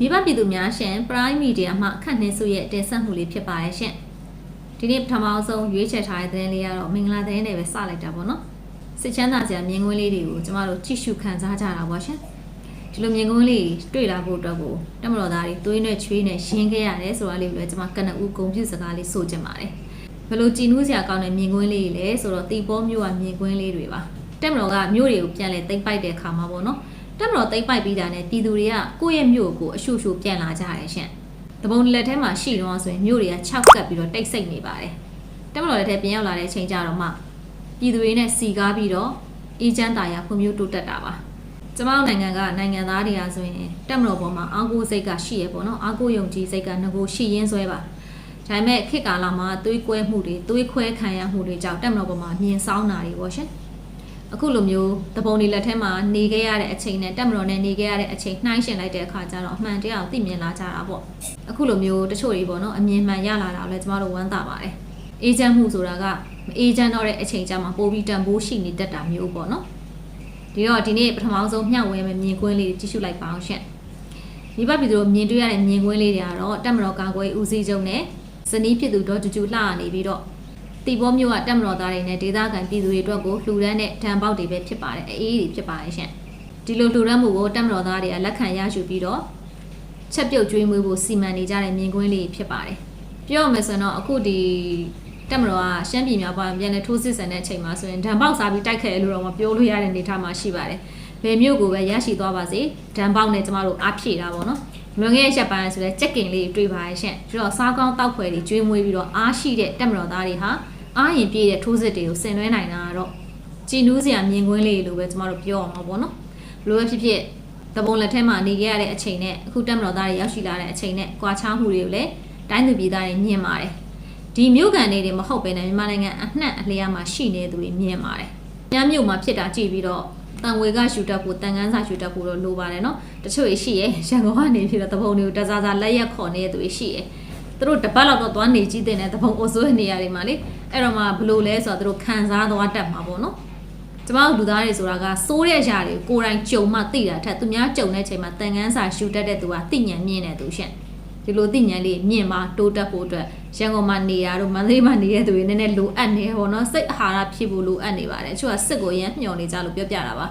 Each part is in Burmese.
မိဘပြည်သူများရှင် Prime Media မှခန့်နှင်းစုရဲ့တင်ဆက်မှုလေးဖြစ်ပါတယ်ရှင်ဒီနေ့ပထမဆုံးရွေးချယ်ထားတဲ့သတင်းလေးကတော့မင်္ဂလာသတင်းတွေပဲစလိုက်တာပေါ့နော်စစ်ချမ်းသာစရာမြင်ကွင်းလေးတွေကိုကျမတို့ကြည့်ရှုခံစားကြတာပါရှင်ဒီလိုမြင်ကွင်းလေးတွေ့လာဖို့အတွက်ကိုတမတော်သားတွေသွေးနဲ့ချွေးနဲ့ရှင်းခဲ့ရတယ်ဆိုတာလေးကိုလည်းကျမကနဦးဂုံပြစကားလေးဆိုချင်ပါတယ်ဘယ်လိုကြည်နူးစရာကောင်းတဲ့မြင်ကွင်းလေးတွေလဲဆိုတော့တီပေါ်မျိုးကမြင်ကွင်းလေးတွေပါတက်မတော်ကမျိုးတွေကိုပြန်လဲသိမ့်ပိုက်တဲ့ခါမှာပေါ့နော် တက်မတော်သိမ့်ပိုက်ပြီးတာနဲ့ပြည်သူတွေကကိုယ့်ရဲ့မျိုးကိုအရှုရှုပြန်လာကြရတယ်ရှင်တပုံလက်ထဲမှာရှိတော့ဆိုရင်မျိုးတွေက6ကပ်ပြီးတော့တိတ်ဆိတ်နေပါတယ်တက်မတော်လက်ထဲပြန်ရောက်လာတဲ့အချိန်ကျတော့မှပြည်သူတွေနဲ့စီကားပြီးတော့အေးချမ်းသာယာဖွံ့ဖြိုးတိုးတက်တာပါကျမတို့နိုင်ငံကနိုင်ငံသားတွေကဆိုရင်တက်မတော်ပေါ်မှာအာကိုစိတ်ကရှိရပေါ့နော်အာကိုယုံကြည်စိတ်ကငကိုရှိရင်းဆွဲပါဒါပေမဲ့ခေတ်ကာလမှာသွေးကွဲမှုတွေသွေးခွဲခံရမှုတွေကြောင့်တက်မတော်ပေါ်မှာမြင်ဆောင်တာတွေပေါ့ရှင် အခုလိုမျိုးတပုံတွေလက်ထဲမှာနေခဲ့ရတဲ့အချိန်နဲ့တက်မတော်နဲ့နေခဲ့ရတဲ့အချိန်နှိုင်းရှင်လိုက်တဲ့အခါကျတော့အမှန်တရားကိုသိမြင်လာကြတာပေါ့အခုလိုမျိုးတချို့တွေပေါ့နော်အမြင်မှန်ရလာတာကိုလည်းကျမတို့ဝမ်းသာပါတယ်အေဂျင့်မှုဆိုတာကမအေဂျင့်တော့တဲ့အချိန်ကျမှပိုပြီးတန်ဖိုးရှိနေတတ်တာမျိုးပေါ့နော်ဒီတော့ဒီနေ့ပထမဆုံးမျှဝေမယ့်မြင်ကွင်းလေးကြည့်ရှုလိုက်ပါအောင်ရှင့်မိဘပြည်သူတို့မြင်တွေ့ရတဲ့မြင်ကွင်းလေးတွေကတော့တက်မတော်ကာကွယ်ဦးစီးချုပ်နဲ့ဇနီးဖြစ်သူဒေါ်ကျူကျူလှနေပြီးတော့ တီဘောမျိုးကတက်မတော်သားတွေနဲ့ဒေသခံပြည်သူတွေအတွက်ကိုလှူဒန်းတဲ့ဒဏ်ပေါက်တွေပဲဖြစ်ပါတယ်အေးတွေဖြစ်ပါတယ်ရှင့်ဒီလိုလှူဒန်းမှုကိုတက်မတော်သားတွေကလက်ခံရယူပြီးတော့ချက်ပြုတ်ကျွေးမွေးဖို့စီမံနေကြတဲ့မြင်ကွင်းလေးဖြစ်ပါတယ်ပြောရမယ်ဆိုရင်တော့အခုဒီတက်မတော်ကရှမ်းပြည်မြောက်ပိုင်းပြန်လဲထိုးစစ်ဆန်တဲ့အချိန်မှာဆိုရင်ဒဏ်ပေါက်စားပြီးတိုက်ခဲ့လို့တော့မပြောလို့ရတဲ့အနေအထားမှာရှိပါတယ်ဘယ်မျိုးကိုပဲရရှိသွားပါစေဒဏ်ပေါက်နဲ့ကျမတို့အားဖြည့်တာပေါ့နော်လွန်ခဲ့တဲ့ရက်ပိုင်းဆိုလဲကြက်ကင်လေးတွေ့ပါရဲ့ရှင့်ပြီးတော့စားကောင်းတောက်ဖွယ်တွေကျွေးမွေးပြီးတော့အားရှိတဲ့တက်မတော်သားတွေဟာ အားရင်ပြည့်တဲ့ထိုးစစ်တွေကိုဆင်နွှဲနိုင်တာကတော့ကြည်နူးစရာမြင်ကွင်းလေးလို့ပဲကျမတို့ပြောအောင်ပါပေါ့နော်ဘလို့ပဲဖြစ်ဖြစ်တပုံလက်ထဲမှာနေခဲ့ရတဲ့အချိန်နဲ့အခုတက်မတော်သားတွေရောက်ရှိလာတဲ့အချိန်နဲ့ကွာခြားမှုတွေကိုလည်းတိုင်းသူပြည်သားတွေမြင်ပါတယ်ဒီမြို့ကန်တွေတွေမဟုတ်ဘဲနဲ့မြန်မာနိုင်ငံအနှံ့အလျားမှာရှိနေသူတွေမြင်ပါတယ်ညမြို့မှာဖြစ်တာကြည့်ပြီးတော့တန်ဝေကရှူတတ်ဖို့တန်ကန်းစာရှူတတ်ဖို့တော့လိုပါတယ်နော်တချို့ရှိရရန်ကုန်ကနေပြီးတော့တပုံတွေကိုတစားစားလက်ရက်ခေါ်နေတဲ့သူတွေရှိရသူတို့တပတ်လောက်တော့သွားနေကြည့်တဲ့နဲ့တပုံအိုဆိုးနေရာတွေမှာလေ အဲ့တော့မှဘလို့လဲဆိုတော့သူတို့ခံစားသွားတတ်မှာပေါ့နော်ကျမတို့လူသားတွေဆိုတာကစိုးတဲ့အရာတွေကိုယ်တိုင်ကြုံမှသိတာထက်သူများကြုံတဲ့ချိန်မှာတန်ကန်းစာရှူတတ်တဲ့သူကသိဉာဏ်မြင့်တဲ့သူရှင့်ဒီလိုသိဉာဏ်လေးမြင့်မှာတိုးတက်ဖို့အတွက်ရန်ကုန်မှာနေရတော့မန္တလေးမှာနေတဲ့သူတွေနည်းနည်းလိုအပ်နေပေါ့နော်စိတ်အာဟာရဖြစ်ဖို့လိုအပ်နေပါတယ်အချို့ကစစ်ကိုရမ်းမျှော်နေကြလို့ပြောပြတာပါဒါ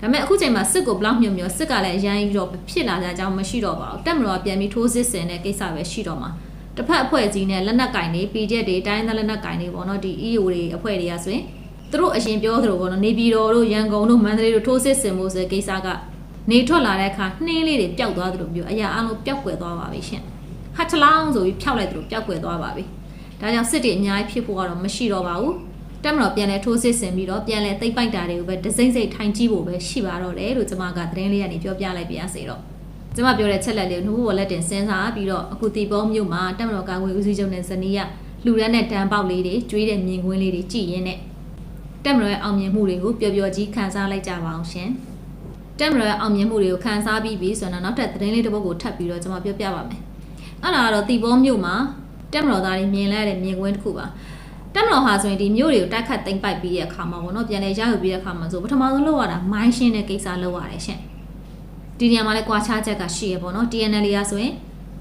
ပေမဲ့အခုချိန်မှာစစ်ကိုဘလောက်မြုံမျောစစ်ကလည်းအရင်ကြီးတော့ဖြစ်လာကြကြောင်းမရှိတော့ပါဘူးတက်မတော်ပြန်ပြီးထိုးစစ်ဆင်တဲ့ကိစ္စပဲရှိတော့မှာ တစ်ဖက်အဖွဲ့အစည်းနဲ့လက်နက်ကင်တွေ PJ တွေတိုင်းသားလက်နက်ကင်တွေပေါ့နော်ဒီ EO တွေအဖွဲ့တွေကဆိုရင်သူတို့အရင်ပြောသလိုပေါ့နော်နေပြည်တော်တို့ရန်ကုန်တို့မန္တလေးတို့ထိုးစစ်ဆင်ဖို့ဆိုတဲ့ကိစ္စကနေထွက်လာတဲ့အခါနှင်းလေးတွေပျောက်သွားသလိုမျိုးအရာအလုံးပျောက်ကွယ်သွားပါပြီရှင်ဟတ်ထလောင်းဆိုပြီးဖျောက်လိုက်သလိုပျောက်ကွယ်သွားပါပြီဒါကြောင့်စစ်တွေအများကြီးဖြစ်ဖို့ကတော့မရှိတော့ပါဘူးတက်မတော်ပြန်လဲထိုးစစ်ဆင်ပြီးတော့ပြန်လဲသိမ့်ပိုက်တာတွေကိုပဲဒစိမ့်စိတ်ထိုင်ကြည့်ဖို့ပဲရှိပါတော့တယ်လို့ကျွန်မကသတင်းလေးကနေပြောပြလိုက်ပြရစေတော့ ကျွန်မပြောတဲ့ချက်လက်လေးကိုနှုတ်ဘော်လက်တင်စဉ်းစားပြီးတော့အခုတီပေါမြို့မှာတက်မတော်ကာကွယ်ဦးစီးချုပ်နဲ့ဇနီးကလူရန်တဲ့တန်ပေါက်လေးတွေကျွေးတဲ့မြင်ကွင်းလေးတွေကြည်ရင်းနဲ့တက်မတော်ရဲ့အောင်မြင်မှုတွေကိုပျော်ပျော်ကြီးခံစားလိုက်ကြပါအောင်ရှင်တက်မတော်ရဲ့အောင်မြင်မှုတွေကိုခံစားပြီးပြီဆိုတော့နောက်ထပ်သတင်းလေးတစ်ပုဒ်ကိုထပ်ပြီးတော့ကျွန်မပြောပြပါမယ်အဲ့ဒါကတော့တီပေါမြို့မှာတက်မတော်သားတွေမြင်လဲတဲ့မြင်ကွင်းတစ်ခုပါတက်မတော်ဟာဆိုရင်ဒီမြို့တွေကိုတိုက်ခတ်သိမ်းပိုက်ပြီးတဲ့အခါမှာပေါ့နော်ပြန်လဲရယူပြီးတဲ့အခါမှာဆိုပထမဆုံးလုပ်ရတာမိုင်းရှင်းတဲ့ကိစ္စလုပ်ရတယ်ရှင် ဒီနေရာမှာလဲကွာခြားချက်ကရှိရပေါ့နော် TNL ရာဆိုရင်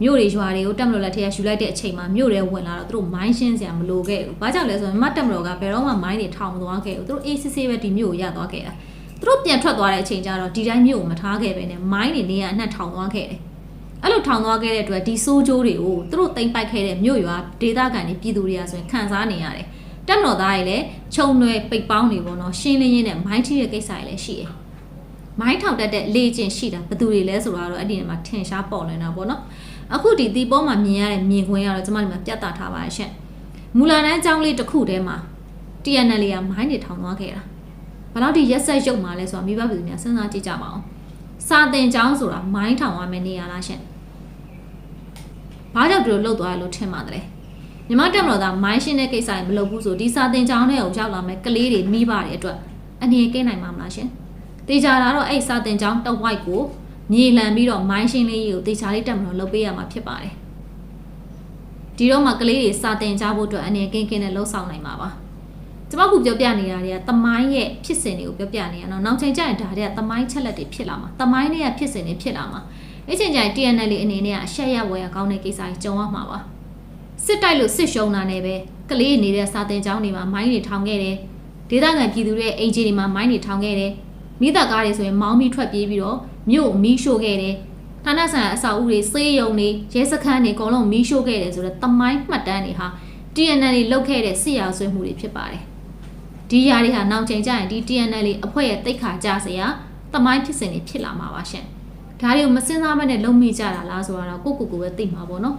မြို့တွေရွာတွေကိုတက်မတော်လက်ထက်ယူလိုက်တဲ့အချိန်မှာမြို့တွေဝင်လာတော့သူတို့မိုင်းရှင်းစရာမလိုခဲ့ဘူး။ဘာကြောင့်လဲဆိုတော့မတ်တက်မတော်ကဘယ်တော့မှမိုင်းတွေထောင်မသွားခဲ့ဘူး။သူတို့ ACC ပဲဒီမြို့ကိုရသွားခဲ့တာ။သူတို့ပြန်ထွက်သွားတဲ့အချိန်ကျတော့ဒီတိုင်းမြို့ကိုမထားခဲ့ပဲနဲ့မိုင်းတွေနေရအနှက်ထောင်သွားခဲ့တယ်။အဲ့လိုထောင်သွားခဲ့တဲ့အတွက်ဒီစိုးကြိုးတွေကိုသူတို့တိမ့်ပိုက်ခဲ့တဲ့မြို့ရွာဒေသခံတွေပြည်သူတွေကဆိုရင်ခံစားနေရတယ်။တက်မတော်သားတွေလည်းခြုံနွယ်ပိတ်ပေါင်းနေပေါ့နော်ရှင်းလင်းရင်းနဲ့မိုင်းထိတဲ့ကိစ္စတွေလည်းရှိတယ်။ မိုင်းထောင်တတ်တဲ့လေ့ကျင့်ရှိတာဘယ်သူတွေလဲဆိုတော့အဲ့ဒီနေရာမှာထင်ရှားပေါ်လွင်တာပေါ့နော်။အခုဒီဒီပေါ်မှာမြင်ရတဲ့မြင်ကွင်းကတော့ကျမတို့မှာပြတ်သားထားပါရဲ့ရှင့်မူလာတန်းအကြောင်းလေးတစ်ခုတည်းမှာ TNL ကမိုင်းတွေထောင်သွားခဲ့တာဘယ်တော့ဒီရက်ဆက်ရုပ်မှာလဲဆိုတာမိဘပြည်သူများစဉ်းစားကြည့်ကြပါအောင်စာတင်ကျောင်းဆိုတာမိုင်းထောင်ရမယ့်နေရာလားရှင့်ဘာကြောင့်ဒီလိုလှုပ်သွားရလို့ထင်ပါတယ်မြမတက်မလို့သာမိုင်းရှင်းတဲ့ကိစ္စတွေမလုပ်ဘူးဆိုဒီစာတင်ကျောင်းထဲကိုရောက်လာမယ့်ကလေးတွေမိဘတွေအတွက်အနေကင်းနိုင်မှာမလားရှင် တေချာလာတော့အဲ့စာတင်ကျောင်းတဝိုက်ကိုမြေလှန်ပြီးတော့မိုင်းရှင်းလေးကိုတေချာလေးတက်မလို့လုပ်ပေးရမှာဖြစ်ပါတယ်ဒီတော့မှကလေးတွေစာတင်ကြဖို့အတွက်အနေကင်းကင်းနဲ့လှုပ်ဆောင်နိုင်မှာပါကျမကပြောပြနေတာတွေကတမိုင်းရဲ့ဖြစ်စဉ်တွေကိုပြောပြနေရအောင်နောက်ချိန်ကျရင်ဒါတွေကတမိုင်းချက်လက်တွေဖြစ်လာမှာတမိုင်းတွေကဖြစ်စဉ်တွေဖြစ်လာမှာအဲ့ချိန်ကျရင် TNL အနေနဲ့ကအရှက်ရဝယ်ရကောင်းတဲ့ကိစ္စကြီးကြုံရမှာပါစစ်တိုက်လို့စစ်ရှုံးတာနဲ့ပဲကလေးနေတဲ့စာတင်ကျောင်းတွေမှာမိုင်းတွေထောင်ခဲ့တယ်ဒေသခံပြည်သူတွေရဲ့အိမ်ကြီးတွေမှာမိုင်းတွေထောင်ခဲ့တယ် မိသားကားတွေဆိုရင်မောင်းပြီးထွက်ပြေးပြီးတော့မြို့မီးရှို့ခဲ့တယ်ဌာနဆိုင်ရာအဆောက်အဦတွေစေးရုံတွေရဲစခန်းတွေအကုန်လုံးမီးရှို့ခဲ့တယ်ဆိုတော့တမိုင်းမှတ်တမ်းတွေဟာ TNL လုတ်ခဲ့တဲ့စစ်ရာဆွေးမှုတွေဖြစ်ပါတယ်ဒီຢာတွေဟာနောက်ချိန်ကျရင်ဒီ TNL အဖွဲ့ရဲ့တိတ်ခါကြစရာတမိုင်းဖြစ်စဉ်တွေဖြစ်လာမှာပါရှင်ဒါတွေကိုမစင်စားမနဲ့လုံမိကြတာလားဆိုတော့ကိုကိုကိုပဲသိမှာပေါ့နော်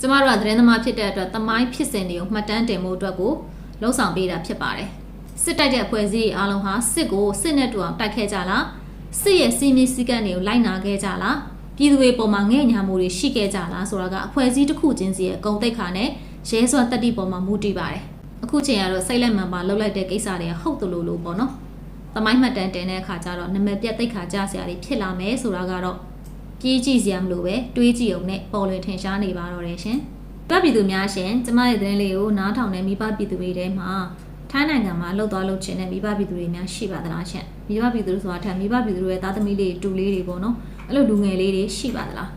ကျမတို့ကသတင်းသမားဖြစ်တဲ့အတွက်တမိုင်းဖြစ်စဉ်တွေကိုမှတ်တမ်းတင်ဖို့အတွက်ကိုလှုံ့ဆော်ပေးတာဖြစ်ပါတယ် စစ်တိုက်တဲ့အဖွဲ့အစည်းအားလုံးဟာစစ်ကိုစစ်နဲ့တူအောင်တိုက်ခဲ့ကြလားစစ်ရဲ့စီမီစည်းကမ်းတွေကိုလိုက်နာခဲ့ကြလားပြည်သူတွေပေါ်မှာငဲ့ညာမှုတွေရှိခဲ့ကြလားဆိုတာကအဖွဲ့အစည်းတစ်ခုချင်းစီရဲ့ဂုံတိတ်ခါနဲ့ရဲစွမ်းတက်တိပေါ်မှာမူတည်ပါတယ်အခုချိန်ကတော့စိတ်လက်မှန်ပါလှုပ်လိုက်တဲ့ကိစ္စတွေကဟုတ်တယ်လို့လို့ပေါ့နော်သမိုင်းမှတ်တမ်းတင်တဲ့အခါကျတော့နမပြတ်တိတ်ခါကြစရာတွေဖြစ်လာမယ်ဆိုတာကတော့ပြေးကြည့်စရာမလိုပဲတွေးကြည့်အောင်နဲ့ပေါ်လွင်ထင်ရှားနေပါတော့တယ်ရှင်ပြပြည်သူများရှင်ကျမရဲ့သတင်းလေးကိုနားထောင်တဲ့မိဘပြည်သူတွေထဲမှာ ထိုင်းနိုင်ငံမှာလှုပ်သွားလှုပ်ချင်တဲ့မိဘပြည်သူတွေများရှိပါသလားရှင်မိဘပြည်သူဆိုတာထက်မိဘပြည်သူတွေရဲ့သားသမီးလေးတူလေးတွေပေါ့နော်အဲ့လိုလူငယ်လေးတွေရှိပါသလား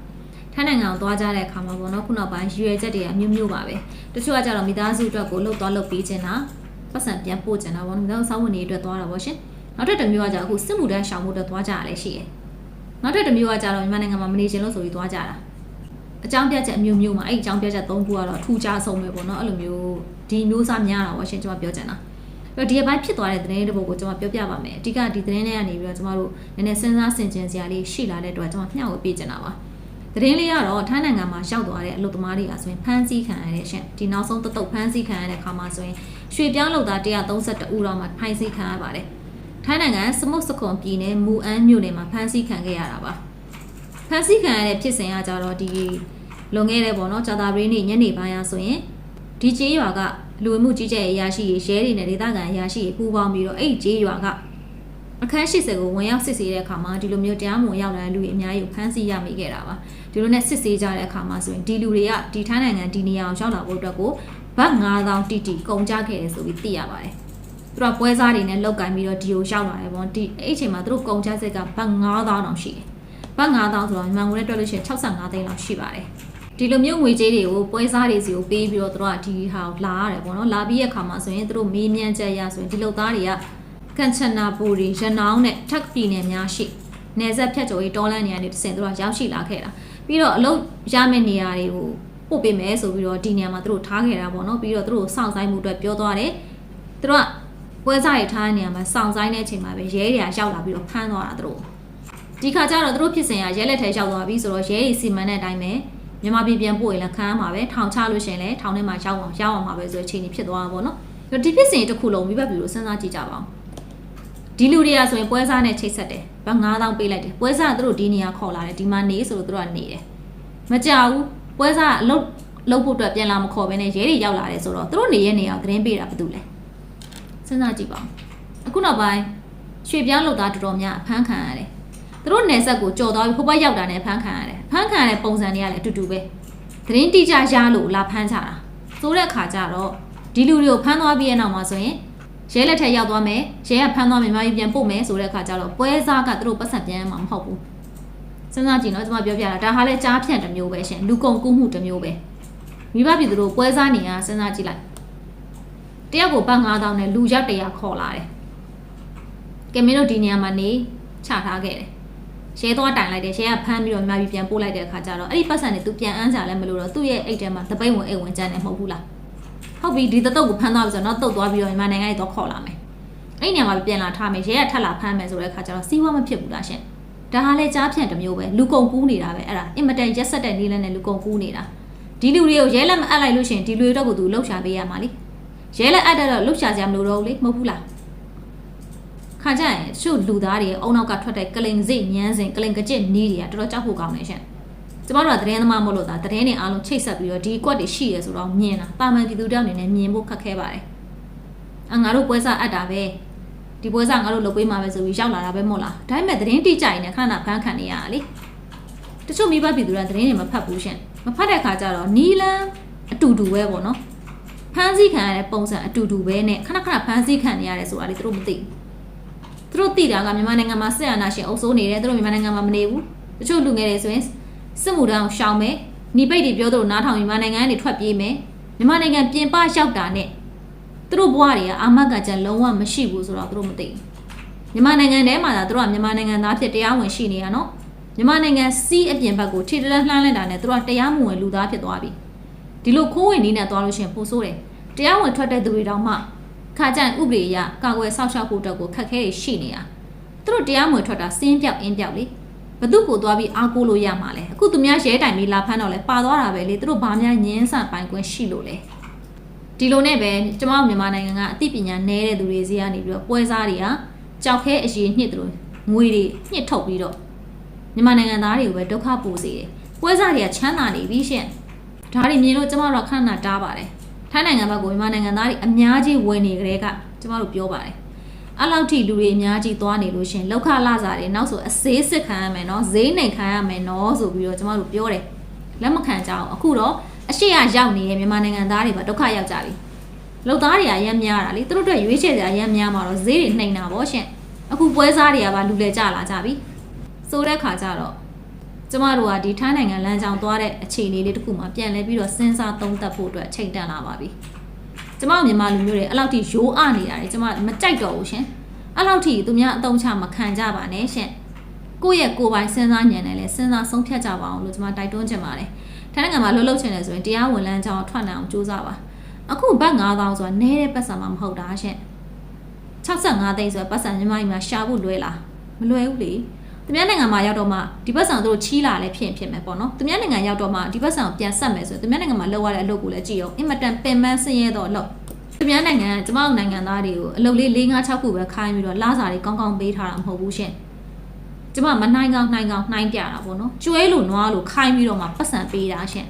ထိုင်းနိုင်ငံကိုသွားကြတဲ့အခါမှာပေါ့နော်ခုနောက်ပိုင်းရွယ်ချက်တွေကမျိုးမျိုးပါပဲတချို့ကကြတော့မိသားစုအတွက်ကိုလှုပ်သွားလှုပ်ပေးခြင်းတာပတ်စံပြန်ပို့ခြင်းတာပေါ့နော်မိသားစုစောင့်ဝင်နေအတွက်သွားတာပေါ့ရှင်နောက်ထပ်တစ်မျိုးကကြအခုစစ်မှုတန်းရှောင်မှုအတွက်သွားကြရလဲရှိတယ်နောက်ထပ်တစ်မျိုးကကြတော့မြန်မာနိုင်ငံမှာမနေချင်လို့ဆိုပြီးသွားကြတာအကြောင်းပြချက်အမျိုးမျိုးမှာအဲ့ဒီအကြောင်းပြချက်၃ခုကတော့ထူးခြားဆုံးပဲပေါ့နော်အဲ့လိုမျိုး ဒီမျိုးစားများတာပေါ့ရှင်ကျွန်မပြောချင်တာအဲ့တော့ဒီအပိုင်းဖြစ်သွားတဲ့သတင်းတစ်ပုဒ်ကိုကျွန်မပြောပြပါမယ်အဓိကဒီသတင်းတွေကနေပြီးတော့ကျွန်တော်တို့နည်းနည်းစဉ်းစားဆင်ခြင်စရာလေးရှိလာတဲ့အတွက်ကျွန်မမျှဝေပေးချင်တာပါသတင်းလေးကတော့ထိုင်းနိုင်ငံမှာရောက်သွားတဲ့အလုပ်သမားတွေကဆိုရင်ဖမ်းဆီးခံရတဲ့ရှင်ဒီနောက်ဆုံးတတုတ်ဖမ်းဆီးခံရတဲ့ခါမှာဆိုရင်ရွှေပြောင်းလုပ်သား132ဦးတော့မှဖမ်းဆီးခံရပါတယ်ထိုင်းနိုင်ငံစမုတ်စခွန်ပြည်နယ်မူအန်းမြို့နယ်မှာဖမ်းဆီးခံခဲ့ရတာပါဖမ်းဆီးခံရတဲ့ဖြစ်စဉ်ကကြတော့ဒီလွန်ခဲ့တဲ့ပေါ့နော်ဂျာတာဘရင်းနေ့ညနေပိုင်းရဆိုရင် ဒီကျေးရွာကလူဝင်မှုကြီးကြပ်ရေးအရာရှိရဲတွေနဲ့ဒေသခံအရာရှိပူးပေါင်းပြီးတော့အဲ့ဒီကျေးရွာကအခန်း80ကိုဝင်ရောက်စစ်ဆေးတဲ့အခါမှာဒီလိုမျိုးတရားမဝင်ရောက်လာတဲ့လူတွေအများကြီးဖမ်းဆီးရမိခဲ့တာပါဒီလိုနဲ့စစ်ဆေးကြတဲ့အခါမှာဆိုရင်ဒီလူတွေကဒီထိုင်းနိုင်ငံဒီနေရာအောင်ရောက်လာဖို့အတွက်ကိုဘတ်9000တီတီကုန်ကြခဲ့တယ်ဆိုပြီးသိရပါတယ်သူတို့ပွဲစားတွေနဲ့လောက်ကင်ပြီးတော့ဒီကိုရောက်လာတယ်ပေါ့ဒီအဲ့အချိန်မှာသူတို့ကုန်ကြစိတ်ကဘတ်9000တောင်ရှိတယ်ဘတ်9000ဆိုတော့မြန်မာငွေနဲ့တွက်လို့ရှိရင်65သိန်းလောက်ရှိပါတယ် ဒီလိုမျိုးငွေကြေးတွေကိုပွဲစားတွေစီကိုပေးပြီးတော့သူတို့ကဒီဟာကိုလာရတယ်ပေါ့နော်လာပြီးရဲ့အခါမှာဆိုရင်သူတို့မေးမြန်းချက်ရဆိုရင်ဒီလုပ်သားတွေကကန်ချနာပူရီရနောင်းနဲ့ထက်ပြည်နယ်များရှိနေဆက်ဖြတ်ကျော်ရေးတောလန့်နေရာတွေတစ်ဆင့်သူတို့ကရောက်ရှိလာခဲ့တာပြီးတော့အလုပ်ရမယ့်နေရာတွေကိုပို့ပေးမယ်ဆိုပြီးတော့ဒီနေရာမှာသူတို့ထားခဲ့တာပေါ့နော်ပြီးတော့သူတို့စောင့်ဆိုင်မှုအတွက်ပြောသွားတယ်သူတို့ကပွဲစားတွေထားတဲ့နေရာမှာစောင့်ဆိုင်တဲ့အချိန်မှာပဲရဲတွေကရောက်လာပြီးတော့ဖမ်းသွားတာသူတို့ဒီခါကျတော့သူတို့ဖြစ်စဉ်ကရဲလက်ထဲရောက်သွားပြီဆိုတော့ရဲတွေစီမံတဲ့အတိုင်းပဲ မြန်မာပြည်ပြန်ပို့ရင်လည်းခံရမှာပဲထောင်ချလို့ရှိရင်လည်းထောင်ထဲမှာရောက်အောင်ရောက်အောင်မှာပဲဆိုတဲ့အချိန်ကြီးဖြစ်သွားတာပေါ့နော်ဒီဖြစ်စဉ်တစ်ခုလုံးမိဘပြည်လို့စဉ်းစားကြည့်ကြပါဦးဒီလူတွေကဆိုရင်ပွဲစားနဲ့ချိတ်ဆက်တယ်ဘာ9000ပေးလိုက်တယ်ပွဲစားကသူတို့ဒီနေရာခေါ်လာတယ်ဒီမှာနေဆိုလို့သူတို့ကနေတယ်မကြောက်ဘူးပွဲစားကအလုပ်လုပ်ဖို့အတွက်ပြန်လာမခေါ်ဘဲနဲ့ရဲတွေရောက်လာတယ်ဆိုတော့သူတို့နေရဲ့နေရာသတင်းပေးတာဘာတူလဲစဉ်းစားကြည့်ပါဦးအခုနောက်ပိုင်းရွှေပြောင်းလုပ်သားတော်တော်များအဖမ်းခံရတယ် သူတို့နယ်ဆက်ကိုကြော်သွားပြီးဟိုဘက်ရောက်တာနဲ့ဖမ်းခံရတယ်ဖမ်းခံရတဲ့ပုံစံတွေကလည်းအတူတူပဲသတင်းတိကျရလို့လာဖမ်းချတာဆိုတဲ့အခါကျတော့ဒီလူတွေကိုဖမ်းသွားပြီးရဲ့နောက်မှာဆိုရင်ရဲလက်ထက်ရောက်သွားမယ်ရဲကဖမ်းသွားမယ်မြန်မာပြည်ပြန်ပို့မယ်ဆိုတဲ့အခါကျတော့ပွဲစားကသူတို့ပတ်ဆက်ပြန်မှာမဟုတ်ဘူးစဉ်းစားကြည့်နော်ကျွန်မပြောပြတာဒါဟာလည်းကြားဖြန့်တစ်မျိုးပဲရှင်လူကုန်ကူးမှုတစ်မျိုးပဲမိဘပြည်သူတို့ပွဲစားနေရစဉ်းစားကြည့်လိုက်တယောက်ကိုပတ်9000နဲ့လူရောက်100ခေါ်လာတယ်ကဲမင်းတို့ဒီနေရာမှာနေချထားခဲ့တယ် ရဲသွားတိုင်လိုက်တယ်ရဲကဖမ်းပြီးတော့မြန်မာပြည်ပြန်ပို့လိုက်တဲ့အခါကျတော့အဲ့ဒီပတ်စံတွေသူပြန်အန်းကြလဲမလို့တော့သူ့ရဲ့အိတ်ထဲမှာတပိတ်ဝင်အိတ်ဝင်ကြမ်းနေမဟုတ်ဘူးလားဟုတ်ပြီဒီတတုတ်ကိုဖမ်းသွားပြီဆိုတော့နောက်တုတ်သွားပြီးတော့မြန်မာနိုင်ငံကြီးတော့ခေါ်လာမယ်အဲ့နေရာမှာပြန်လာထားမယ်ရဲကထက်လာဖမ်းမယ်ဆိုတဲ့အခါကျတော့စီးပွားမဖြစ်ဘူးလားရှင်ဒါဟာလည်းကြားဖြန့်တစ်မျိုးပဲလူကုန်ကူးနေတာပဲအဲ့ဒါအင်မတန်ရက်ဆက်တဲ့နေလဲနဲ့လူကုန်ကူးနေတာဒီလူတွေကိုရဲလက်မအပ်လိုက်လို့ရှင်ဒီလူတွေတော့ကိုသူလှုပ်ရှားပေးရမှာလေရဲလက်အပ်တဲ့တော့လှုပ်ရှားစရာမလိုတော့ဘူးလေမဟုတ်ဘူးလား ခါကြရင်သူ့လူသားတွေအုံနောက်ကထွက်တဲ့ကလိန်စိတ်ညမ်းစင်ကလိန်ကကြစ်နီးတွေကတော်တော်ကြောက်ဖို့ကောင်းနေရှင်ကျမတို့ကသတင်းသမားမို့လို့ဒါသတင်းတွေအားလုံးချိတ်ဆက်ပြီးတော့ဒီကွက်တွေရှိရဆိုတော့မြင်တာပါမန်ပြည်သူတောက်အနေနဲ့မြင်ဖို့ခက်ခဲပါတယ်အငါတို့ပွဲစားအပ်တာပဲဒီပွဲစားငါတို့လုပ်ပေးမှာပဲဆိုပြီးရောက်လာတာပဲမို့လားဒါပေမဲ့သတင်းတိကျရင်လည်းခဏဖမ်းခံနေရတာလေတချို့မိဘပြည်သူတွေကသတင်းတွေမဖတ်ဘူးရှင်မဖတ်တဲ့ခါကျတော့နီလန်းအတူတူပဲပေါ့နော်ဖမ်းဆီးခံရတဲ့ပုံစံအတူတူပဲနဲ့ခဏခဏဖမ်းဆီးခံနေရတယ်ဆိုတာလေသူတို့မသိဘူး သူတို့သိတာကမြန်မာနိုင်ငံမှာဆက်အာဏာရှင်အုပ်စိုးနေတယ်သူတို့မြန်မာနိုင်ငံမှာမနေဘူးတချို့လူငယ်တွေဆိုရင်စစ်မှုတန်းကိုရှောင်မယ်ညီပိတ်တွေပြောသလိုနားထောင်မြန်မာနိုင်ငံကနေထွက်ပြေးမယ်မြန်မာနိုင်ငံပြင်ပရောက်တာနဲ့သူတို့ဘဝတွေကအာမခံချက်လုံးဝမရှိဘူးဆိုတော့သူတို့မသိဘူးမြန်မာနိုင်ငံထဲမှာသာသူတို့ကမြန်မာနိုင်ငံသားဖြစ်တရားဝင်ရှိနေရနော်မြန်မာနိုင်ငံစီးအပြင်ဘက်ကိုထိတလန်းလှမ်းလိုက်တာနဲ့သူတို့ကတရားမဝင်လူသားဖြစ်သွားပြီဒီလိုခိုးဝင်နေနဲ့သွားလို့ရှိရင်ပိုဆိုးတယ်တရားဝင်ထွက်တဲ့သူတွေတောင်မှ ခါကြံဥပဒေအရကာကွယ်ဆောက်ရှောက်ဖို့အတွက်ကိုခက်ခဲတွေရှိနေတာသူတို့တရားမဝင်ထွက်တာစင်းပြောက်အင်းပြောက်လေဘသူကိုသွားပြီးအားကိုးလို့ရမှာလဲအခုသူများရဲတိုင်ပြီးလာဖမ်းတော့လဲပါသွားတာပဲလေသူတို့ဘာများညင်းဆန်ပိုင်ခွင့်ရှိလို့လဲဒီလိုနဲ့ပဲကျမတို့မြန်မာနိုင်ငံကအသိပညာနည်းတဲ့သူတွေစီကနေပြီးတော့ပွဲစားတွေကကြောက်ခဲအရေးညှစ်တယ်လို့ငွေတွေညှစ်ထုတ်ပြီးတော့မြန်မာနိုင်ငံသားတွေကိုပဲဒုက္ခပို့စေတယ်ပွဲစားတွေကချမ်းသာနေပြီရှင်ဒါတွေမြင်လို့ကျမတို့ကခဏခဏတားပါတယ် ထိုင်းနိုင်ငံဘက်ကိုမြန်မာနိုင်ငံသားတွေအများကြီးဝင်နေကြတဲ့ကကျမတို့ပြောပါတယ်အဲ့လောက်ထိလူတွေအများကြီးသွားနေလို့ရှင်လောက်ခလာစားတွေနောက်ဆိုအသေးစစ်ခံရမယ်နော်ဈေးနှိမ်ခံရမယ်နော်ဆိုပြီးတော့ကျမတို့ပြောတယ်လက်မခံကြအောင်အခုတော့အရှိရရောက်နေတဲ့မြန်မာနိုင်ငံသားတွေပါဒုက္ခရောက်ကြပြီလောက်သားတွေကရမ်းများတာလေသူတို့အတွက်ရွေးချယ်စရာရမ်းများမှာတော့ဈေးတွေနှိမ်တာဗောရှင်အခုပွဲစားတွေကပါလူလဲကြလာကြပြီဆိုတဲ့ခါကျတော့ ကျမတို့ကဒီထိုင်းနိုင်ငံလမ်းကြောင်းသွားတဲ့အခြေအနေလေးတစ်ခုမှပြန်လဲပြီးတော့စဉ်းစားသုံးသပ်ဖို့အတွက်ချိန်တန်လာပါပြီကျမတို့မြန်မာလူမျိုးတွေအဲ့လောက်ထိရိုးအနေတာတွေကျမမကြိုက်တော့ဘူးရှင်အဲ့လောက်ထိသူများအတုံးချမခံကြပါနဲ့ရှင်ကိုယ့်ရဲ့ကိုယ်ပိုင်စဉ်းစားဉာဏ်နဲ့လည်းစဉ်းစားဆုံးဖြတ်ကြပါအောင်လို့ကျမတိုက်တွန်းချင်ပါတယ်ထိုင်းနိုင်ငံမှာလှုပ်လှုပ်ချင်တယ်ဆိုရင်တရားဝင်လမ်းကြောင်းထွက်နိုင်အောင်ကြိုးစားပါအခုဘတ်9000ဆိုတာနဲတဲ့ပတ်စံမှမဟုတ်တာရှင်65သိန်းဆိုတာပတ်စံညီမကြီးမှာရှာဖို့လွယ်လားမလွယ်ဘူးလေ သူများနိုင်ငံမှာရောက်တော့မှဒီပတ်စံတို့ချီးလာလဲဖြစ်ရင်ဖြစ်မယ်ပေါ့နော်သူများနိုင်ငံရောက်တော့မှဒီပတ်စံကိုပြန်ဆက်မယ်ဆိုရင်သူများနိုင်ငံမှာလောက်ရတဲ့အလုပ်ကိုလည်းကြည့်အောင်အင်မတန်ပင်ပန်းဆင်းရဲတော့အလုပ်သူများနိုင်ငံကကျမတို့နိုင်ငံသားတွေကိုအလုပ်လေး၄၅6ခုပဲခိုင်းပြီးတော့လစာတွေကောင်းကောင်းပေးထားတာမဟုတ်ဘူးရှင်ကျမမနိုင်ကောင်းနိုင်ကောင်းနှိုင်းပြတာပေါ့နော်ကျွဲလို့နွားလို့ခိုင်းပြီးတော့မှပတ်စံပေးတာရှင်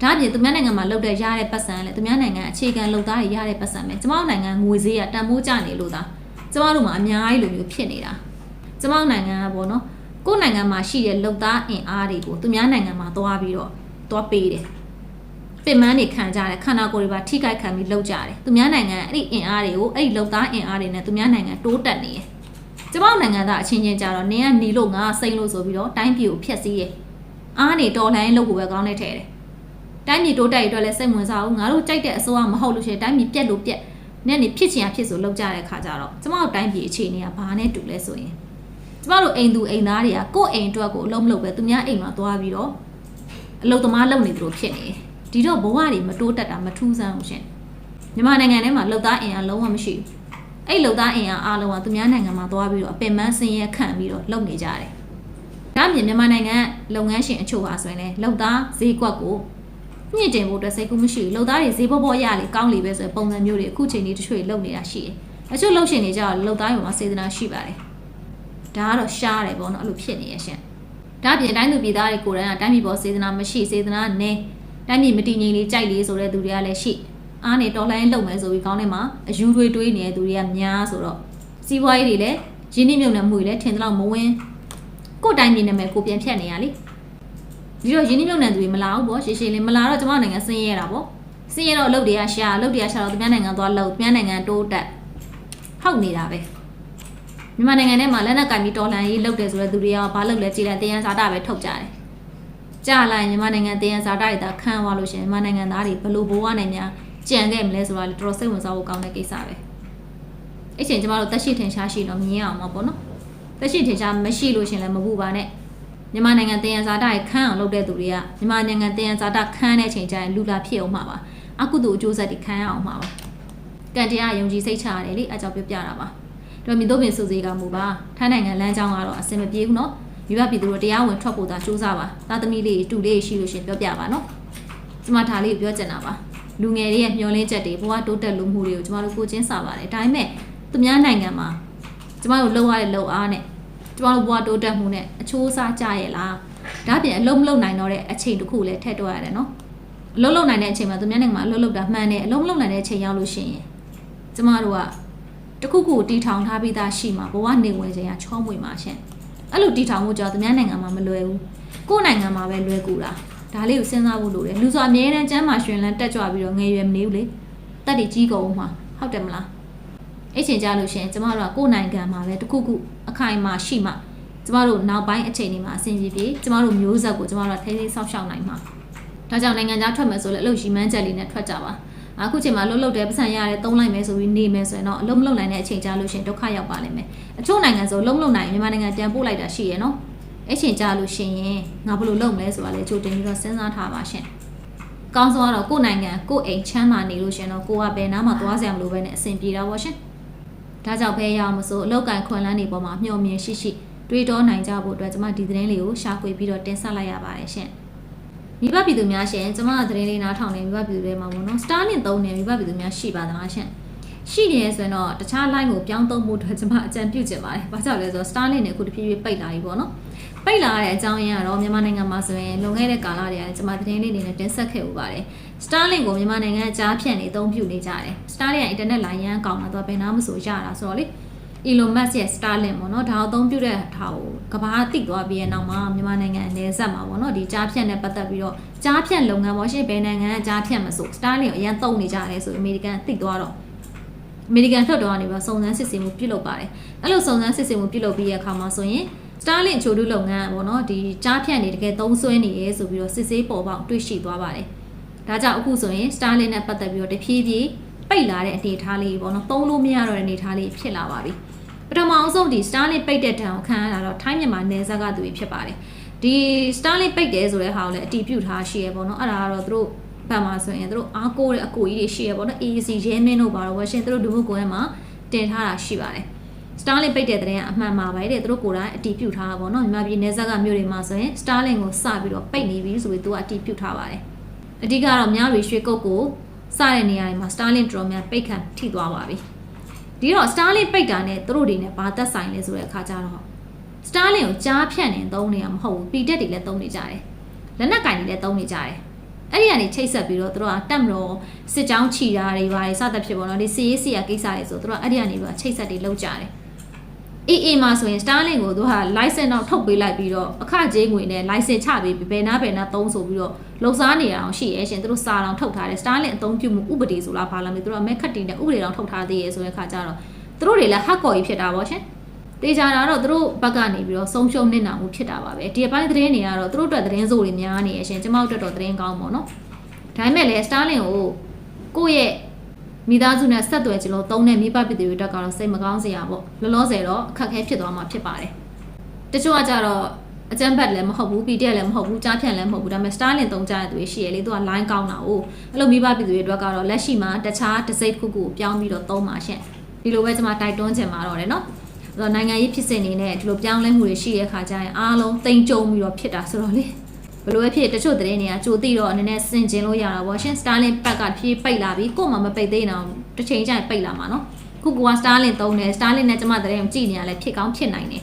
ဒါအပြင်သူများနိုင်ငံမှာလုပ်တဲ့ရတဲ့ပတ်စံလေသူများနိုင်ငံအခြေခံလုပ်သားတွေရတဲ့ပတ်စံပဲကျမတို့နိုင်ငံငွေဈေးကတန်ဖိုးကျနေလို့သာကျမတို့မှာအများကြီးလိုမျိုးဖြစ်နေတာ ကျမတို့နိုင်ငံကပေါ့နော်ကိုယ့်နိုင်ငံမှာရှိတဲ့လုံသားအင်အားတွေကိုသူများနိုင်ငံမှာသွားပြီးတော့သွားပေးတယ်ပင်မန်းတွေခံကြတယ်ခန္ဓာကိုယ်တွေပါထိခိုက်ခံပြီးလှုပ်ကြတယ်သူများနိုင်ငံအဲ့ဒီအင်အားတွေကိုအဲ့ဒီလုံသားအင်အားတွေနဲ့သူများနိုင်ငံတိုးတက်နေတယ်ကျမတို့နိုင်ငံသားအချင်းချင်းကြတော့နင်းကနေလို့ငါစိမ့်လို့ဆိုပြီးတော့တိုင်းပြည်ကိုဖျက်ဆီးတယ်အားနေတော်လှန်ရေးလုပ်ဖို့ပဲကောင်းနေထဲတယ်တိုင်းပြည်တိုးတက်ရေးအတွက်လည်းစိတ်ဝင်စားဘူးငါတို့ကြိုက်တဲ့အစိုးရမဟုတ်လို့ရှိရင်တိုင်းပြည်ပြက်လို့ပြက်နဲ့နေဖြစ်ချင်ရဖြစ်ဆိုလုပ်ကြတဲ့ခါကြတော့ကျမတို့တိုင်းပြည်အခြေအနေကဘာနဲ့တူလဲဆိုရင် ကျမတို့အိမ်သူအိမ်သားတွေကကိုယ့်အိမ်အတွက်ကိုအလုံးမလုပ်ပဲသူများအိမ်မှာသွားပြီးတော့အလုပ်သမားလုပ်နေသူတို့ဖြစ်နေတယ်ဒီတော့ဘဝတွေမတိုးတက်တာမထူးဆန်းဘူးရှင်မြန်မာနိုင်ငံထဲမှာလုပ်သားအင်အားလုံးဝမရှိဘူးအဲ့လုပ်သားအင်အားအားလုံးကသူများနိုင်ငံမှာသွားပြီးတော့အပင်ပန်းဆင်းရဲခံပြီးတော့လုပ်နေကြတယ်ဒါအပြင်မြန်မာနိုင်ငံလုပ်ငန်းရှင်အချို့ဟာဆိုရင်လည်းလုပ်သားဈေးကွက်ကိုညှင့်တင်ဖို့အတွက်စိတ်ကူးမရှိဘူးလုပ်သားတွေဈေးပေါ်ပေါ်ရလေကောင်းလေပဲဆိုရင်ပုံစံမျိုးတွေအခုချိန်ကြီးတချို့လုပ်နေတာရှိတယ်အချို့လုပ်ရှင်တွေကြတော့လုပ်သားတွေမှာစေတနာရှိပါတယ် ဒါကတော့ရှားတယ်ပေါ့နော်အဲ့လိုဖြစ်နေရရှင်ဒါအပြင်တိုင်းသူပြည်သားတွေကိုယ်တိုင်ကတိုင်းပြည်ပေါ်စေတနာမရှိစေတနာနဲ့တိုင်းပြည်မတည်ငြိမ်လေးကြိုက်လေးဆိုတဲ့သူတွေကလည်းရှိအားနေတော်လိုင်းလုံမယ်ဆိုပြီးကောင်းနေမှာအယူတွေတွေးနေတဲ့သူတွေကများဆိုတော့စီးပွားရေးတွေလည်းရင်းနှီးမြှုပ်နှံမှုတွေလည်းထင်သလောက်မဝင်ကိုယ်တိုင်းပြည်နာမည်ကိုပြန်ဖြတ်နေရလေဒီတော့ရင်းနှီးမြှုပ်နှံသူတွေမလာဘူးပေါ့ရှေ့ရှေ့လေးမလာတော့ကျမတို့နိုင်ငံဆင်းရဲတာပေါ့ဆင်းရဲတော့အလုပ်တွေကရှာအလုပ်တွေကရှာတော့သူများနိုင်ငံသွားလုပ်သူများနိုင်ငံတိုးတက်ဟုတ်နေတာပဲ မြန်မာနိုင်ငံထဲမှာလက်နက်ကင်ပြီးတော်လှန်ရေးလုပ်တယ်ဆိုတဲ့သူတွေကဘာလုပ်လဲကြည်လိုက်တရားစာတာပဲထုတ်ကြတယ်။ကြာလာရင်မြန်မာနိုင်ငံတရားစာတာတွေသာခံသွားလို့ရှိရင်မြန်မာနိုင်ငံသားတွေဘယ်လိုဘဝနဲ့များကြံခဲ့မလဲဆိုတာလည်းတော်တော်စိတ်ဝင်စားဖို့ကောင်းတဲ့ကိစ္စပဲ။အဲ့ချိန်ကျမတို့တက်ရှိထင်ရှားရှိတော့မြင်အောင်ပါပေါ့နော်။တက်ရှိထင်ရှားမရှိလို့ရှရင်လည်းမပူပါနဲ့။မြန်မာနိုင်ငံတရားစာတာတွေခံအောင်လုပ်တဲ့သူတွေကမြန်မာနိုင်ငံတရားစာတာခံတဲ့အချိန်ကျရင်လူလာဖြစ်အောင်မှာပါ။အကုသိုလ်အကျိုးဆက်တွေခံရအောင်မှာပါ။ကံတရားယုံကြည်စိတ်ချရတယ်လေအကြောင်းပြောပြတာပါ။ တော်မြစ်တို့ပင်စုစည်းကမူပါထိုင်းနိုင်ငံလမ်းကြောင်းကတော့အဆင်မပြေဘူးနော်မိဘပြည်သူတို့တရားဝင်ထွက်ဖို့သာစူးစမ်းပါသားသမီးလေးတူလေးရှိလို့ရှင်ပြောပြပါနော်ကျမဒါလေးပြောချင်တာပါလူငယ်တွေရဲ့မျှော်လင့်ချက်တွေဘဝတိုးတက်လို့မှုတွေကိုကျမတို့ကိုချင်းစာပါတယ်ဒါပေမဲ့သူများနိုင်ငံမှာကျမတို့လှုပ်ရတဲ့လှုပ်အားနဲ့ကျမတို့ဘဝတိုးတက်မှုနဲ့အချိုးအစားကြရဲ့လားဒါပြင်အလုံးမလုံးနိုင်တော့တဲ့အချိန်တစ်ခုလည်းထည့်တော့ရတယ်နော်အလုံးလုံးနိုင်တဲ့အချိန်မှာသူများနိုင်ငံမှာအလုံးလုံးတာမှန်တယ်အလုံးလုံးနိုင်တဲ့အချိန်ရောက်လို့ရှိရင်ကျမတို့က တခုခုတီထောင်ထားပြီးသားရှိမှာဘဝနေဝင်ခြင်းကချောမွေမှာရှင်အဲ့လိုတီထောင်မှုကြောင့်သူများနိုင်ငံမှာမလွယ်ဘူးကိုယ့်နိုင်ငံမှာပဲလွယ်ကူတာဒါလေးကိုစဉ်းစားဖို့လိုတယ်လူဆိုအမြဲတမ်းကျမ်းမာရှင်လန်းတက်ကြွပြီးတော့ငယ်ရွယ်မနေဘူးလေတက်တွေကြီးကုန်မှာဟုတ်တယ်မလားအဲ့ချိန်ကြလို့ရှင်ကျမတို့ကကိုယ့်နိုင်ငံမှာပဲတခုခုအခိုင်အမာရှိမှကျကျမတို့နောက်ပိုင်းအချိန်တွေမှာအဆင်ပြေပြေကျမတို့မျိုးဆက်ကိုကျမတို့ထိန်းသိမ်းဆောက်ရှောက်နိုင်မှာဒါကြောင့်နိုင်ငံခြားထွက်မယ်ဆိုလည်းအလုပ်ရှိမှန်းချက်လေးနဲ့ထွက်ကြပါ အခုချိန်မှာလှုပ်လှုပ်တယ်ပတ်စံရတယ်သုံးလိုက်မယ်ဆိုပြီးနေမယ်ဆိုရင်တော့အလုံးမလုံးနိုင်တဲ့အချိန်ကြာလို့ရှရင်ဒုက္ခရောက်ပါလိမ့်မယ်အချို့နိုင်ငံဆိုလုံးမလုံးနိုင်မြန်မာနိုင်ငံပြန်ပို့လိုက်တာရှိရယ်နော်အဲ့ချိန်ကြာလို့ရှရင်ငါဘယ်လိုလုပ်မလဲဆိုတာလေကြိုတင်ပြီးတော့စဉ်းစားထားပါရှင်ကောင်းဆုံးကတော့ကိုယ့်နိုင်ငံကိုယ့်အိမ်ချမ်းသာနေလို့ရှရင်တော့ကိုကဘယ်နားမှသွားစရာမလိုပဲနဲ့အဆင်ပြေတာပေါ့ရှင်ဒါကြောင့်ဘယ်ရအောင်မဆိုအလောက်ကင်ခွန်လန်းနေပေါ်မှာမျှော်မြင်ရှိရှိတွေးတောနိုင်ကြဖို့အတွက်ကျွန်မဒီသတင်းလေးကိုရှာဖွေပြီးတော့တင်ဆက်လိုက်ရပါတယ်ရှင် မိဘပြည်သူများရှင်ကျွန်မကသတင်းလေးနားထောင်နေမိဘပြည်သူတွေမှာပေါ့နော် Starlink သုံးနေမိဘပြည်သူများရှိပါသလားရှင်ရှိနေရဆိုရင်တော့တခြား line ကိုပြောင်းသုံးဖို့အတွက်ကျွန်မအကြံပြုချင်ပါတယ်။ဘာကြောင့်လဲဆိုတော့ Starlink နဲ့အခုတဖြည်းဖြည်းပိတ်လာပြီပေါ့နော်။ပိတ်လာတဲ့အကြောင်းရင်းကတော့မြန်မာနိုင်ငံမှာဆိုရင်လွန်ခဲ့တဲ့ကာလတွေကလည်းကျွန်မသတင်းလေးတွေနဲ့တင်ဆက်ခဲ့ဥပါတယ်။ Starlink ကိုမြန်မာနိုင်ငံအကြားဖြန့်နေအသုံးပြုနေကြတယ်။ Starlink ရဲ့ internet line ရန်ကောင်းတာတော့ဘယ်နာမှမဆိုရတာဆိုတော့လေ Elon Musk ရဲ့ Starlink ပေါ့နော်ဒါအသုံးပြုတဲ့ဟာကိုကဘာတိသွားပြီးရဲ့နောက်မှာမြန်မာနိုင်ငံအနေဆက်မှာပေါ့နော်ဒီကြားဖြန့်နဲ့ပတ်သက်ပြီးတော့ကြားဖြန့်လုပ်ငန်းပေါ့ရှင်းဘယ်နိုင်ငံကကြားဖြန့်မဆို Starlink ကိုအရင်သုံးနေကြတယ်ဆိုအမေရိကန်သိသွားတော့အမေရိကန်ထွက်တော်ကနေပြီးစုံစမ်းစစ်ဆေးမှုပြုလုပ်ပါတယ်အဲ့လိုစုံစမ်းစစ်ဆေးမှုပြုလုပ်ပြီးရဲ့အခါမှာဆိုရင် Starlink ချိုးတူးလုပ်ငန်းပေါ့နော်ဒီကြားဖြန့်နေတကယ်သုံးစွဲနေရဲဆိုပြီးတော့စစ်ဆေးပေါ်ပေါက်တွေ့ရှိသွားပါတယ်ဒါကြောင့်အခုဆိုရင် Starlink နဲ့ပတ်သက်ပြီးတော့တဖြည်းဖြည်း ပိတ်လာတဲ့အနေအထားလေးပေါ့နော်သုံးလို့မရတော့တဲ့အနေအထားလေးဖြစ်လာပါပြီပထမအောင်ဆုံးဒီ Starlink ပိတ်တဲ့တံကိုခံရတာတော့ထိုင်းမြန်မာနယ်စပ်ကသူတွေဖြစ်ပါတယ်ဒီ Starlink ပိတ်တယ်ဆိုတဲ့ဟာကိုလည်းအတီးပြုတ်ထားရှိရပေါ့နော်အဲ့ဒါကတော့သူတို့ဘက်မှာဆိုရင်တို့အားကိုးတဲ့အကူကြီးတွေရှိရပေါ့နော် AEC ရဲမင်းတို့ပါတော့ဝရှင်တို့ဒုဘုကွယ်မှာတင်ထားတာရှိပါတယ် Starlink ပိတ်တဲ့တဲ့ကအမှန်ပါပဲတဲ့သူတို့ကိုယ်တိုင်အတီးပြုတ်ထားတာပေါ့နော်မြန်မာပြည်နယ်စပ်ကမြို့တွေမှာဆိုရင် Starlink ကိုစပြီးတော့ပိတ်နေပြီဆိုပြီးသူကအတီးပြုတ်ထားပါတယ်အဓိကတော့များရီရွှေကုတ်ကို စတဲ့နေရာတွေမှာ Starlink တော်များပိတ်ခံထိသွားပါပြီဒီတော့ Starlink ပိတ်တာနဲ့သူတို့တွေနဲ့ဘာသက်ဆိုင်လဲဆိုတဲ့အခါကျတော့ Starlink ကိုကြားဖြန့်နေသုံးနေရမဟုတ်ဘူး PDF တွေလည်းသုံးနေကြတယ်လက်နက်ကင်တွေလည်းသုံးနေကြတယ်အဲ့ဒီကနေချိတ်ဆက်ပြီးတော့သူတို့ကတက်မတော်စစ်ကြောင်းခြီတာတွေပါတယ်စသဖြင့်ပေါ့နော်ဒီစီရေးစီရကိစ္စတွေဆိုသူတို့ကအဲ့ဒီကနေပြီးတော့ချိတ်ဆက်တွေလုပ်ကြတယ် အေးအေးမှာဆိုရင် Starlink ကိုသူက license တော့ထုတ်ပေးလိုက်ပြီးတော့အခကြေးငွေနဲ့ license ချပေးပြီးဘယ်နာဘယ်နာသုံးဆိုပြီးတော့လုံစားနေရအောင်ရှိရဲရှင်သူတို့စာတောင်ထုတ်ထားတယ် Starlink အသုံးပြုမှုဥပဒေဆိုလားဘာလားမသိသူတို့ကမဲခတ်တင်တဲ့ဥပဒေတောင်ထုတ်ထားသေးရဲဆိုတဲ့ခါကျတော့သူတို့တွေလည်းဟက်ကော်ကြီးဖြစ်တာပေါ့ရှင်တေချာတာတော့သူတို့ဘက်ကနေပြီးတော့ဆုံးရှုံးနေတာမှုဖြစ်တာပါပဲဒီအပိုင်းသတင်းတွေကတော့သူတို့အတွက်သတင်းစိုးတွေများနေရရှင်ကျမတို့အတွက်တော့သတင်းကောင်းပေါ့နော်ဒါပေမဲ့လည်း Starlink ကိုကိုယ့်ရဲ့ မိသားစုနဲ့ဆက်သွယ်ကြလို့သုံးတဲ့မိဘပြည်သူတွေတက်ကတော့စိတ်မကောင်းစရာပေါ့လောလောဆယ်တော့အခက်အခဲဖြစ်သွားမှာဖြစ်ပါတယ်တချို့ကကြတော့အကြမ်းဖက်လည်းမဟုတ်ဘူး PDF လည်းမဟုတ်ဘူးကြားဖြန့်လည်းမဟုတ်ဘူးဒါပေမဲ့ Starlink သုံးကြတဲ့သူတွေရှိရလေသူက line ကောင်းတာ哦အဲ့လိုမိဘပြည်သူတွေအတွက်ကတော့လက်ရှိမှာတခြားတစ်စိတ်ခုခုကိုပြောင်းပြီးတော့သုံးပါရှင့်ဒီလိုပဲကျွန်မတိုက်တွန်းချင်ပါတော့တယ်နော်အဲ့တော့နိုင်ငံရေးဖြစ်စဉ်နေနဲ့ဒီလိုပြောင်းလဲမှုတွေရှိတဲ့ခါကျရင်အားလုံးတိမ်ကြုံပြီးတော့ဖြစ်တာဆိုတော့လေ ဘလို့ပဲဖြစ်တချို့သတင်းတွေကကြိုသိတော့နည်းနည်းစင်ကျင်လို့ရတာပေါ့ရှင် Starlink ဘက်ကဖြည်းပိတ်လာပြီးကို့မှာမပိတ်သေးအောင်တစ်ချိန်ကျရင်ပိတ်လာမှာနော်ခုက Starlink သုံးတယ် Starlink နဲ့ကျွန်မသတင်းကိုကြည့်နေရလဲဖြစ်ကောင်းဖြစ်နိုင်တယ်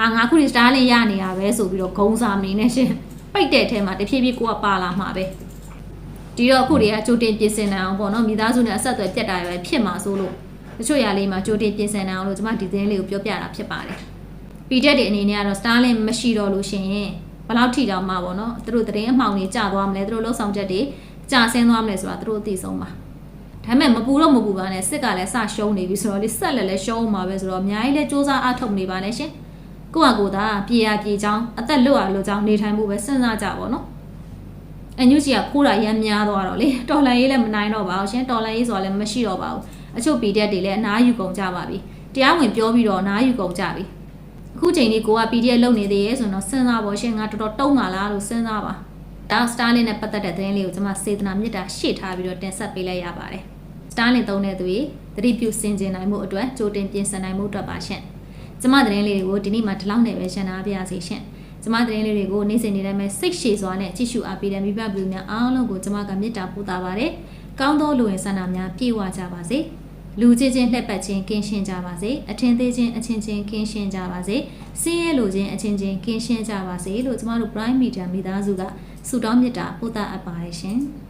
အာငါခုဒီ Starlink ရနေတာပဲဆိုပြီးတော့ဂုံစာမနေနဲ့ရှင်ပိတ်တဲ့အထဲမှာတဖြည်းဖြည်းကိုကပါလာမှာပဲဒီတော့အခုတွေကကြိုတင်ပြင်ဆင်နေအောင်ပေါ့နော်မိသားစုနဲ့အဆက်အသွယ်ပြတ်တာပဲဖြစ်မှာဆိုလို့တချို့ຢာလေးမှာကြိုတင်ပြင်ဆင်နေအောင်လို့ကျွန်မဒီသတင်းလေးကိုပြောပြတာဖြစ်ပါတယ်။ PDF တွေအနေနဲ့ကတော့ Starlink မရှိတော့လို့ရှိရင် ဘယ်လောက်ထိတောင်မှပေါ့နော်သူတို့သတင်းအမှောင်တွေကြာသွားမလဲသူတို့လှုပ်ဆောင်ချက်တွေကြာဆင်းသွားမလဲဆိုတာသူတို့အသိဆုံးပါဒါပေမဲ့မပူတော့မပူပါနဲ့စစ်ကလည်းစရှုံးနေပြီဆိုတော့လေဆက်လက်လည်းရှုံးမှာပဲဆိုတော့အများကြီးလည်းစူးစမ်းအားထုတ်နေပါနဲ့ရှင်ကိုယ့်ဟာကိုယ်သာပြေရပြေချောင်းအသက်လွတ်ရလို့ချောင်းနေထိုင်မှုပဲစဉ်းစားကြပါတော့အန်ယူဂျီကခိုးတာရမ်းများသွားတော့လေတော်လန်ရေးလည်းမနိုင်တော့ပါဘူးရှင်တော်လန်ရေးဆိုတာလည်းမရှိတော့ပါဘူးအချို့ PDF တွေလည်းအနားယူကုန်ကြပါပြီတရားဝင်ပြောပြီးတော့အနားယူကုန်ကြပြီအ ခုချိန်လေးကိုက PDF လုပ်နေသေးရဲ့ဆိုတော့စဉ်းစားပါရှင်ငါတော်တော်တုံးပါလားလို့စဉ်းစားပါဒါ Starlink နဲ့ပတ်သက်တဲ့သတင်းလေးကိုကျွန်မစေတနာမြစ်တာရှေ့ထားပြီးတော့တင်ဆက်ပေးလိုက်ရပါတယ် Starlink သုံးတဲ့သူတွေသတိပြုစင်ကျင်နိုင်မှုအတွက်ကြိုတင်ပြင်ဆင်နိုင်မှုအတွက်ပါရှင်ကျွန်မသတင်းလေးတွေကိုဒီနေ့မှဒီလောက်နဲ့ပဲရှင်းထားပါရစေရှင်ကျမသတင်းလေးတွေကိုနေ့စဉ်နေ့တိုင်းပဲစိတ်ရှည်စွာနဲ့ကြည့်ရှုအားပေးတဲ့မိဘပြည်သူများအားလုံးကိုကျမကမေတ္တာပို့တာပါတယ်။ကောင်းသောလူဝင်ဆန္ဒများပြည့်ဝကြပါစေ။ လူချင်းချင်းလှက်ပတ်ခြင်းကင်းရှင်းကြပါစေ။အထင်သေးခြင်းအချင်းချင်းကင်းရှင်းကြပါစေ။စင်းရဲလူချင်းအချင်းချင်းကင်းရှင်းကြပါစေလို့ကျမတို့ Prime Media မိသားစုကဆုတောင်းမေတ္တာပို့သအပ်ပါတယ်ရှင်။